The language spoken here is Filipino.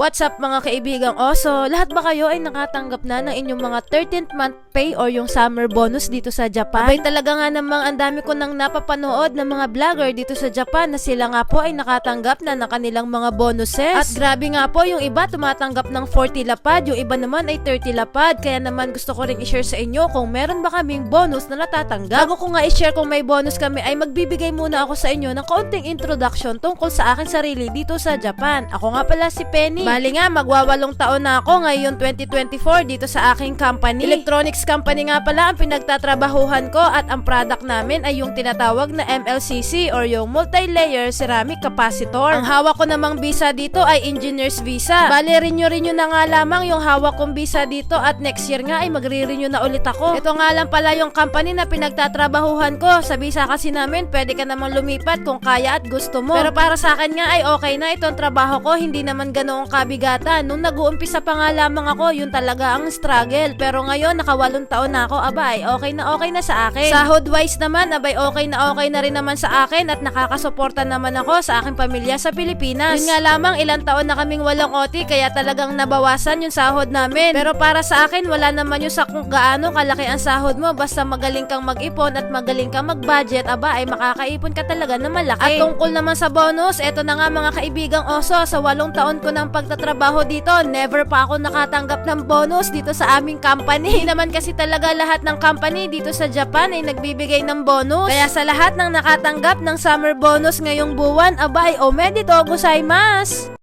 What's up mga kaibigang oso? Lahat ba kayo ay nakatanggap na ng inyong mga 13th month pay or yung summer bonus dito sa Japan? Abay talaga nga namang ang dami ko nang napapanood ng mga vlogger dito sa Japan na sila nga po ay nakatanggap na ng kanilang mga bonuses. At grabe nga po yung iba tumatanggap ng 40 lapad, yung iba naman ay 30 lapad. Kaya naman gusto ko rin i-share sa inyo kung meron ba kaming bonus na natatanggap. Bago ko nga i-share kung may bonus kami ay magbibigay muna ako sa inyo ng kaunting introduction tungkol sa aking sarili dito sa Japan. Ako nga pala si Penny. Bali nga, magwawalong taon na ako ngayon 2024 dito sa aking company. Electronics company nga pala ang pinagtatrabahuhan ko at ang product namin ay yung tinatawag na MLCC or yung Multi-Layer Ceramic Capacitor. Ang hawak ko namang visa dito ay Engineer's Visa. Bali, renew-renew na nga lamang yung hawak kong visa dito at next year nga ay magre-renew na ulit ako. Ito nga lang pala yung company na pinagtatrabahuhan ko. Sa visa kasi namin, pwede ka namang lumipat kung kaya at gusto mo. Pero para sa akin nga ay okay na itong trabaho ko, hindi naman ganoong kabigatan. Nung nag-uumpisa pa nga lamang ako, yun talaga ang struggle. Pero ngayon, nakawalong taon na ako, abay, okay na okay na sa akin. Sahod wise naman, abay, okay na okay na rin naman sa akin at nakakasuporta naman ako sa aking pamilya sa Pilipinas. Yun nga lamang, ilang taon na kaming walang OT, kaya talagang nabawasan yung sahod namin. Pero para sa akin, wala naman yung sa kung gaano kalaki ang sahod mo, basta magaling kang mag-ipon at magaling kang mag-budget, aba, ay makakaipon ka talaga na malaki. At tungkol naman sa bonus, eto na nga mga kaibigang oso, sa walong taon ko ng pagtatrabaho dito, never pa ako nakatanggap ng bonus dito sa aming company. Naman kasi talaga lahat ng company dito sa Japan ay nagbibigay ng bonus. Kaya sa lahat ng nakatanggap ng summer bonus ngayong buwan, aba ay omedito gozaimasu!